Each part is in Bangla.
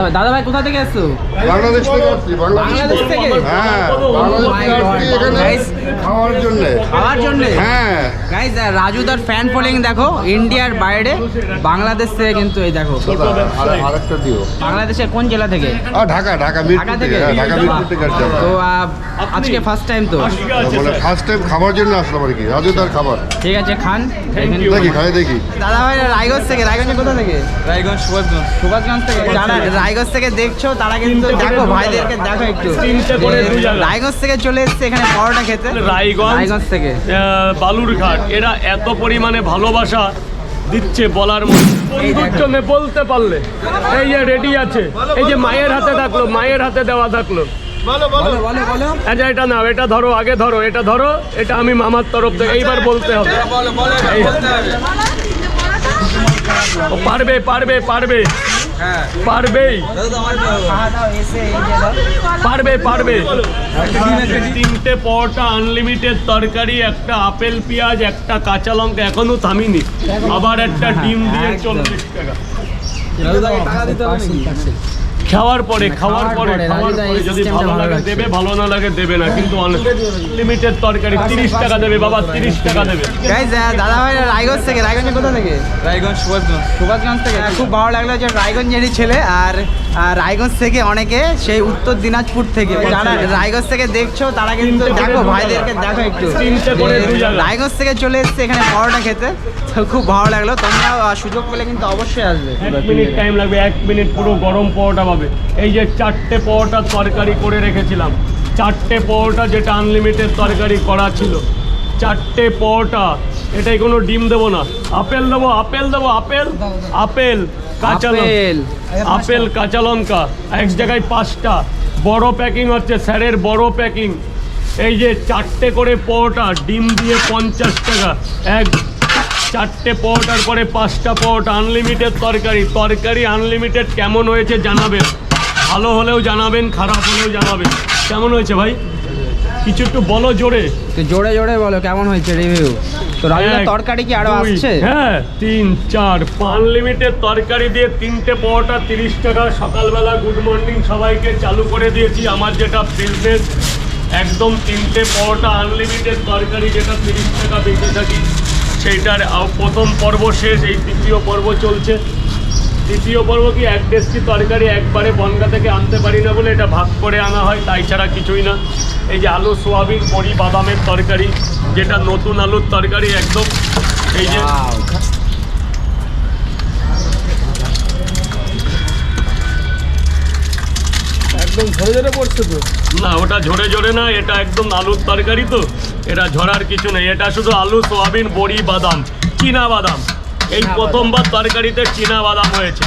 দাদা ভাই কোথা থেকে এসছো? বাংলাদেশ থেকে আসছি বাংলাদেশ থেকে। হ্যাঁ বাংলাদেশ থেকে Oh আসছি এখানে খাওয়ার জন্য। খাওয়ার জন্য? হ্যাঁ। গাইজ রাজুদার ফ্যান ফলোয়িং দেখো ইন্ডিয়ার বাইরে বাংলাদেশ থেকে কিন্তু এই দেখো। আরেকটা দিও। বাংলাদেশের কোন জেলা থেকে? ঢাকা ঢাকা মিরপুর থেকে। থেকে? হ্যাঁ, ঢাকা মিরপুর থেকে আসছি তো আজকে ফার্স্ট টাইম তো? বলে ফার্স্ট টাইম খাবার জন্য আসলাম আর কি। রাজুদার খাবার। ঠিক আছে খান। দেখি খাই দেখি। দাদা ভাই রায়গঞ্জ থেকে? রায়গঞ্জে কোথা থেকে? রায়গঞ্জ সুভাষগঞ্জ সুভাষগঞ্জ। থেকে যারা রায়গঞ্জ থেকে দেখছ তারা কিন্তু দেখো ভাইদেরকে দেখো একটু। রায়গঞ্জ থেকে চলে এসছে এখানে পরোটা খেতে। রায়গঞ্জ। রায়গঞ্জ থেকে। আহ, বালুরঘাট এরা এত পরিমাণে ভালোবাসা দিচ্ছে বলার জন্য বলতে পারলে এই যে রেডি আছে এই যে মায়ের হাতে থাকল মায়ের হাতে দেওয়া থাকল। আচ্ছা এটা নাও এটা ধরো আগে ধরো এটা ধরো এটা আমি মামার তরফ থেকে এইবার বলতে হবে। পারবে পারবে পারবে। পারবেই। খাওয়া দাও এসে এই যে দাও। পারবে পারবে। তিনটে পরোটা আনলিমিটেড তরকারি একটা আপেল পেঁয়াজ একটা কাঁচা লঙ্কা এখনও থামিনি। আবার একটা ডিম দিয়ে চল্লিশ টাকা। খাওয়ার পরে খাওয়ার পরে খাওয়ার পরে যদি ভালো লাগে দেবে ভালো না লাগে দেবে না কিন্তু লিমিটেড তরকারি তিরিশ টাকা দেবে বাবা তিরিশ টাকা দেবে। দাদা ভাই রায়গঞ্জ থেকে রায়গঞ্জ কোথা থেকে? রায়গঞ্জ সুভাষগঞ্জ। সুভাষগঞ্জ থেকে খুব ভালো লাগল যে রায়গঞ্জেরই ছেলে আর আর রায়গঞ্জ থেকে অনেকে সেই উত্তর দিনাজপুর থেকে। যারা রায়গঞ্জ থেকে দেখছ তারা কিন্তু দেখো ভাইদেরকে দেখো একটু। তিনটে করে যে জায়গা। রায়গঞ্জ থেকে চলে এসছে এখানে পরোটা খেতে তো খুব ভালো লাগল। তোমরাও আহ, সুযোগ পেলে কিন্তু অবশ্যই আসবে। এক মিনিট টাইম লাগবে এক মিনিট পুরো গরম পরোটা পাবে এই যে চারটে পরোটা তরকারি করে রেখেছিলাম। চারটে পরোটা যেটা আনলিমিটেড তরকারি করা ছিল। চারটে পরোটা এটাই কোনো ডিম দেবো না। আপেল দেবো আপেল দেবো আপেল আপেল কাঁচা আপেল। আপেল কাঁচা লঙ্কা এক জায়গায় পাঁচটা। বড় প্যাকিং হচ্ছে স্যারের বড় প্যাকিং এই যে চারটে করে পরোটা ডিম দিয়ে পঞ্চাশ টাকা। এক চারটে পরোটার পরে পাঁচটা পরোটা আনলিমিটেড তরকারি। তরকারি আনলিমিটেড কেমন হয়েছে জানাবেন। ভালো হলেও জানাবেন খারাপ হলেও জানাবেন। কেমন হয়েছে ভাই? কিছু একটু বলো জোরে। তো জোরে জোরে বলো কেমন হয়েছে রিভিউ তো রাজুদার তরকারি কি আরও আসছে? হ্যাঁ তিন চার। আনলিমিটেড তরকারি দিয়ে তিনটে পরোটা তিরিশ টাকা। সকালবেলা গুড মর্নিং সবাইকে চালু করে দিয়েছি। আমার যেটা বিজনেস একদম তিনটে পরোটা আনলিমিটেড তরকারি যেটা তিরিশ টাকা বেঁচে থাকি। সেইটার প্রথম পর্ব শেষ এই তৃতীয় পর্ব চলছে। তৃতীয় পর্ব কি এক দেশটি তরকারি একবারে বনগা থেকে আনতে পারি না বলে এটা ভাগ করে আনা হয় তাই ছাড়া কিছুই না। এই যে আলু সোয়াবিন বড়ি বাদামের তরকারি যেটা নতুন আলুর তরকারি একদম এই যে. একদম ধরে ধরে পড়ছে তো? না ওটা ঝরে ঝরে না এটা একদম আলুর তরকারি তো। এটা ঝরার কিছু নেই এটা শুধু আলু সোয়াবিন বড়ি বাদাম চীনা বাদাম। এই প্রথমবার তরকারিতে চীনা বাদাম হয়েছে।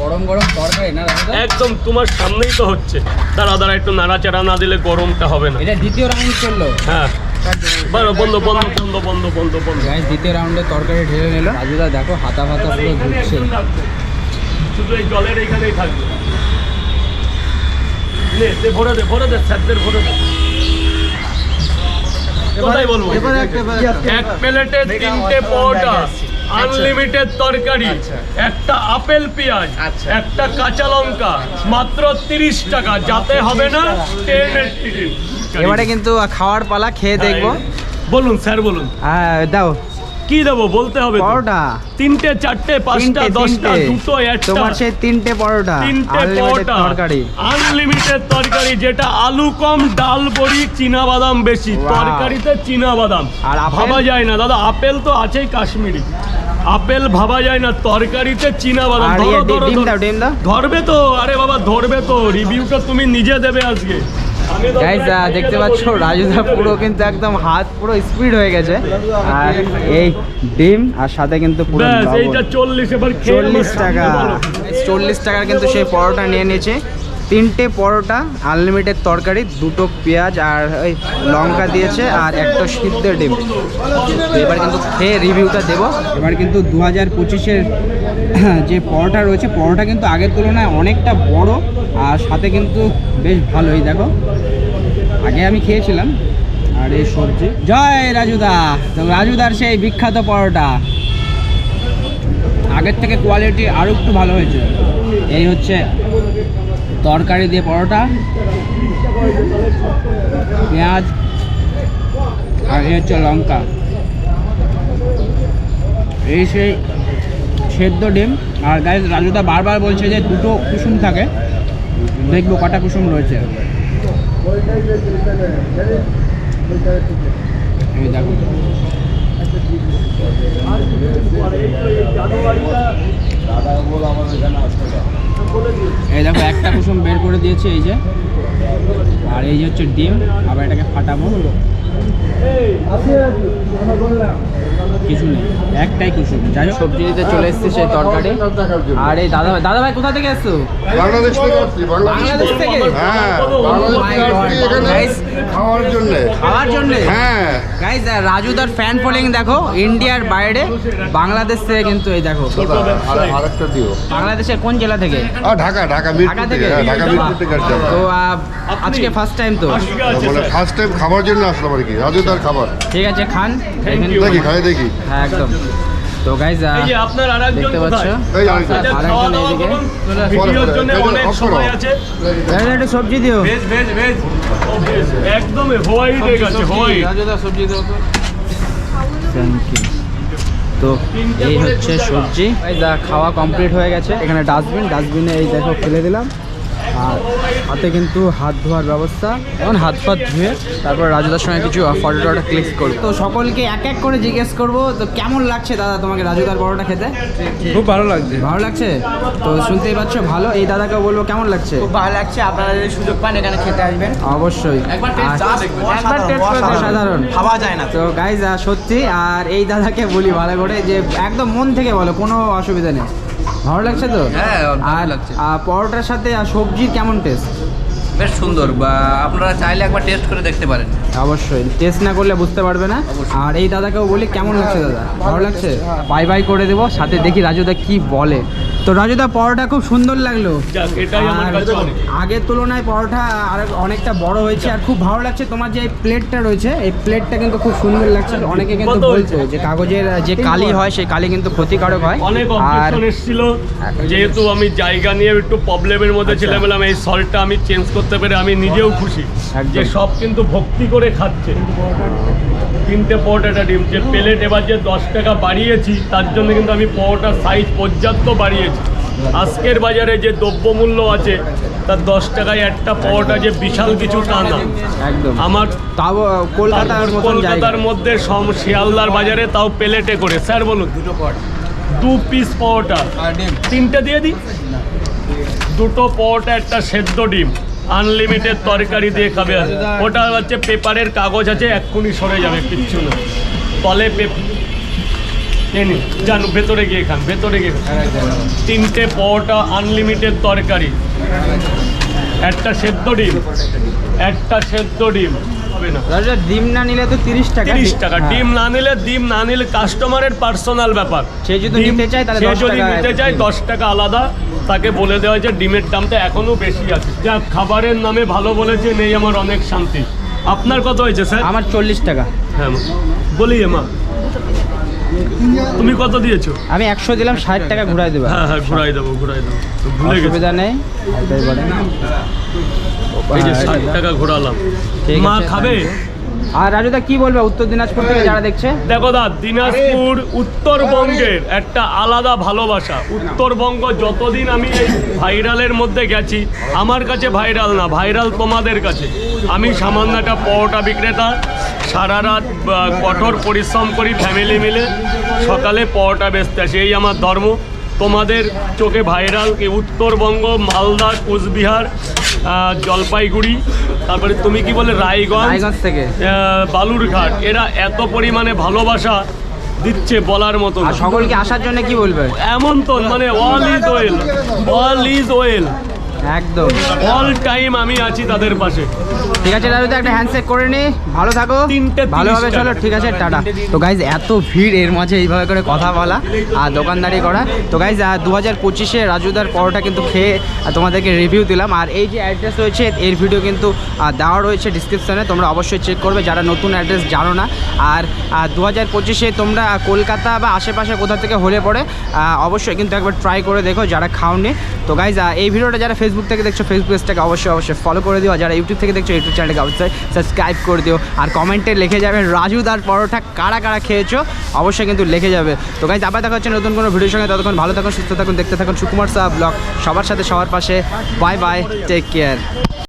গরম গরম তরকারি না একদম তোমার সামনেই তো হচ্ছে। দাঁড়া দাঁড়া একটু নাড়াচাড়া না দিলে গরমটা হবে না। এটা দ্বিতীয় রাউন্ড চলল। হ্যাঁ। বন্ধ বন্ধ বন্ধ বন্ধ বন্ধ বন্ধ। দ্বিতীয় রাউন্ডে তরকারি ঢেলে নিল রাজুদা দেখো হাতা ফাতা পুরো ঘুরছে। শুধু এই জলের এখানেই থাকবে। নে, দে, ভরে দে ভরে দে স্যারদের ভরে দে। কোথায় বলব? এক প্লেটে তিনটে পরোটা আনলিমিটেড তরকারি একটা আপেল পেঁয়াজ একটা কাঁচা লঙ্কা মাত্র তিরিশ টাকা। যাতে হবে না ট্রেনের টিকিট এবারে কিন্তু খাওয়ার পালা খেয়ে দেখব। বলুন স্যার বলুন। হ্যাঁ দাও। কি দেবো বলতে হবে তো। পরোটা। তিনটে চারটে পাঁচটা তিনটে দশটা তিনটে। দুটো একটা। তোমার সেই তিনটে পরোটা। তিনটে পরোটা। তরকারি। আনলিমিটেড তরকারি যেটা আলু কম ডাল বড়ি চীনা বাদাম বেশি। Wow. তরকারিতে চীনা বাদাম। আর আপেল? ভাবা যায় না। দাদা আপেল তো আছেই কাশ্মীরি। আপেল ভাবা যায় না। তরকারিতে চীনা বাদাম। আর ধরো, ইয়ে ধরো, ডিম ধরো। দাও ডিম দাও। ধরবে তো? আরে বাবা ধরবে তো। রিভিউটা তুমি নিজে দেবে আজকে। তো দেখতে পাচ্ছ। রাজুদা পুরো কিন্তু একদম হাত পুরো স্পিড হয়ে গেছে। আর এই ডিম আর সাথে কিন্তু পুরো চল্লিশ টাকা। চল্লিশ টাকার কিন্তু সেই পরোটা নিয়ে নিয়েছে। তিনটে পরোটা আনলিমিটেড তরকারি, দুটো পেঁয়াজ আর ওই লঙ্কা দিয়েছে আর একটা সিদ্ধ ডিম। এবার কিন্তু খেয়ে রিভিউটা দেবো। এবার কিন্তু দু হাজার পঁচিশের যে পরোটা রয়েছে, পরোটা কিন্তু আগের তুলনায় অনেকটা বড় আর সাথে কিন্তু বেশ ভালোই। দেখো, আগে আমি খেয়েছিলাম। আর এই সবজি। জয় রাজুদা! তো রাজুদার সেই বিখ্যাত পরোটা। আগের থেকে কোয়ালিটি আরও একটু ভালো হয়েছে। এই হচ্ছে তরকারি দিয়ে পরোটা, পেঁয়াজ, আর এই হচ্ছে লঙ্কা। এই সেই সেদ্ধ ডিম। আর গাইজ রাজুদা বারবার বলছে যে দুটো কুসুম থাকে। দেখব কটা কুসুম রয়েছে। এই দেখো এই দেখো একটা কুসুম বের করে দিয়েছে এই যে। আর এই যে হচ্ছে ডিম আবার এটাকে ফাটাবো। কিছু নেই একটাই কুসুম যাই হোক। সবজি দিতে চলে এসেছি সেই তরকারি। আর এই দাদা ভাই দাদা ভাই কোথা থেকে এসছো? বাংলাদেশ থেকে আসছি বাংলাদেশ বাংলাদেশ থেকে। হ্যাঁ বাংলাদেশ Oh my থেকে Guys. খাওয়ার জন্য। খাওয়ার জন্যে? হ্যাঁ। গাইজ রাজুদার ফ্যান ফলোয়িং দেখো ইন্ডিয়ার বাইরে বাংলাদেশ থেকে কিন্তু এই দেখো। আরেকটা দিও। বাংলাদেশের কোন জেলা থেকে? আর ঢাকা ঢাকা ঢাকা মিরপুর থেকে। থেকে? হ্যাঁ ঢাকা মিরপুর থেকে। তো আজকে ফার্স্ট টাইম তো? ফার্স্ট টাইম খাবার জন্য আসলাম আর কি রাজুদার খাবার। ঠিক আছে খান. দেখি খাই দেখি হ্যাঁ একদম। তো গাইজ আপনার আরেকজন দেখতে পাচ্ছ? কোথায়? এই আরেকজন। আচ্ছা, একটু সবজি দিও। একদম সবজি দাও তো। থ্যাংক ইউ তো এই হচ্ছে সবজি। খাওয়া কমপ্লিট হয়ে গেছে। এখানে ডাস্টবিন ডাস্টবিনে এই দেখো ফেলে দিলাম। আর হাতে কিন্তু হাত ধোয়ার ব্যবস্থা। এখন হাত ফাত ধুয়ে তারপর রাজুদার সঙ্গে কিছু ফটো টটো ক্লিক করব। তো সকলকে এক এক করে জিজ্ঞেস করব তো কেমন লাগছে দাদা তোমাকে রাজুদার বড়টা খেতে? খুব ভালো লাগছে। ভালো লাগছে? তো শুনতেই পাচ্ছ ভালো। এই দাদাকে বলব কেমন লাগছে? খুব ভালো লাগছে। আপনারা যদি সুযোগ পান এখানে খেতে আসবেন। অবশ্যই। একবার সাধারণ খাওয়া যায় না। তো গাইজ সত্যি আর এই দাদাকে বলি ভালো করে যে একদম মন থেকে বলো কোনো অসুবিধা নেই। ভালো লাগছে তো হ্যাঁ, আর লাগছে। আর পরোটার সাথে আর সবজির কেমন টেস্ট বেশ সুন্দর। বা আপনারা চাইলে একবার টেস্ট করে দেখতে পারেন। অবশ্যই। টেস্ট না করলে বুঝতে পারবে না। আর এই দাদাকেও বলি কেমন লাগছে দাদা? ভালো লাগছে? বাই বাই করে দেবো সাথে দেখি রাজুদা কি বলে। তো রাজুদা পরোটা খুব সুন্দর লাগল। যাক এটাই আমার আর কাছে অনেক। আগের তুলনায় পরোটা আর অনেকটা বড় হয়েছে। আর খুব ভালো লাগছে তোমার যে প্লেটটা রয়েছে এই প্লেটটা কিন্তু খুব সুন্দর লাগছে। অনেকে কিন্তু বলছে যে কাগজের যে কালি হয়। সেই কালি কিন্তু ক্ষতিকারক হয়। অনেক অবজেকশন এসেছিল। যেহেতু আমি জায়গা নিয়ে একটু প্রবলেমের মধ্যে ছিলাম বললাম এই সল্টটা আমি চেঞ্জ করতে পেরে আমি নিজেও খুশি যে সব কিন্তু ভক্তি করে খাচ্ছে। তিনটে পরোটাটা ডিম। যে প্লেট এবার যে দশ টাকা বাড়িয়েছি তার জন্য কিন্তু আমি পরোটার সাইজ পর্যাপ্ত বাড়িয়েছি। আজকের বাজারে যে দ্রব্যমূল্য আছে তার দশ টাকায় একটা পরোটা যে বিশাল কিছু তা না। একদম। আমার কলকাতার মধ্যে সম শিয়ালদার বাজারে তাও প্লেটে করে। স্যার বলুন। দুটো দু পিস পরোটা। তিনটে দিয়ে দিই? দুটো পরোটা একটা সেদ্ধ ডিম। আনলিমিটেড তরকারি দিয়ে খাবে। ওটা হচ্ছে পেপারের কাগজ আছে, এক্ষুনি সরে যাবে, কিচ্ছু না। তলে এনি ভেতরে গিয়ে খান, ভেতরে গিয়ে। তিনটে পরোটা আনলিমিটেড তরকারি। একটা সেদ্ধ ডিম, একটা সেদ্ধ ডিম। হবে না। রাজুদা ডিম না নিলে তো তিরিশ টাকা তিরিশ টাকা। হ্যাঁ। ডিম না নিলে ডিম না নিলে কাস্টমারের পার্সোনাল ব্যাপার। সে যদি নিতে চায় তাহলে সে যদি নিতে চায় দশ টাকা আলাদা। তাকে বলে দেওয়া যে ডিমের দামটা এখনও বেশি আছে। যা খাবারের নামে ভালো বলেছে নেই আমার অনেক শান্তি। আপনার কত হয়েছে স্যার? আমার চল্লিশ টাকা। হ্যাঁ বলি মা। তুমি কত দিয়েছ? আমি একশো দিলাম ষাট টাকা ঘুরাই দেবো। হ্যাঁ হ্যাঁ ঘুরাই দেবো ঘুরাই দেবো। ভুলে গেছি। অসুবিধা নেই। এই যে ষাট টাকা ঘোরালাম। মা খাবে? আর রাজুদা কি বলবে? উত্তর দিনাজপুর থেকে যারা দেখছে? দেখো দা দিনাজপুর উত্তরবঙ্গের একটা আলাদা ভালোবাসা। উত্তরবঙ্গ যতদিন আমি এই ভাইরালের মধ্যে গেছি আমার কাছে ভাইরাল না ভাইরাল তোমাদের কাছে। আমি সামান্য একটা পরোটা বিক্রেতা সারা রাত কঠোর পরিশ্রম করি ফ্যামিলি মিলে সকালে পরোটা বেচতে আসি এই আমার ধর্ম। তোমাদের চোখে ভাইরাল কি? উত্তরবঙ্গ মালদা কোচবিহার জলপাইগুড়ি তারপরে তুমি কি বলে রায়গঞ্জ? থেকে। বালুরঘাট। এরা এত পরিমাণে ভালোবাসা দিচ্ছে বলার মতো। সকলকে আসার জন্য কি বলবে? এমন তো মানে all is well all is well একদম। অল টাইম আমি আছি তাদের পাশে। ঠিক আছে দাদু একটা হ্যান্ডশেক করে নি। ভালো থাকো। তিনটে ভালোভাবে চলো ঠিক আছে টাটা। তো গাইজ এত ভিড় এর মাঝে এইভাবে করে কথা বলা আর দোকানদারি করা। তো গাইজ দু হাজার পঁচিশে রাজুদার পরোটা কিন্তু খেয়ে তোমাদেরকে রিভিউ দিলাম। আর এই যে অ্যাড্রেস রয়েছে এর ভিডিও কিন্তু দেওয়া রয়েছে ডিসক্রিপশনে তোমরা অবশ্যই চেক করবে যারা নতুন অ্যাড্রেস জানো না। আর দু হাজার পঁচিশে তোমরা কলকাতা বা আশেপাশে কোথা থেকে হলে পরে অবশ্যই কিন্তু একবার ট্রাই করে দেখো যারা খাওনি। তো গাইজ এই ভিডিওটা যারা ফেসবুক থেকে দেখছ ফেসবুক পেজটাকে অবশ্যই অবশ্যই ফলো করে দিও। যারা ইউটিউব থেকে দেখছ ইউটিউব চ্যানেলকে অবশ্যই সাবস্ক্রাইব করে দিও। আর কমেন্টে লিখে যাবে, রাজু দার পরোটা কারা কারা খেয়েছো? অবশ্যই কিন্তু লিখে যাবে। তো গাইজ আবার দেখা হচ্ছে নতুন কোনো ভিডিওর সঙ্গে। ততক্ষণ ভালো থাকুন, সুস্থ থাকুন, দেখতে থাকুন সুকুমার সাহা ব্লগ সবার সাথে, সবার পাশে। Bye bye take care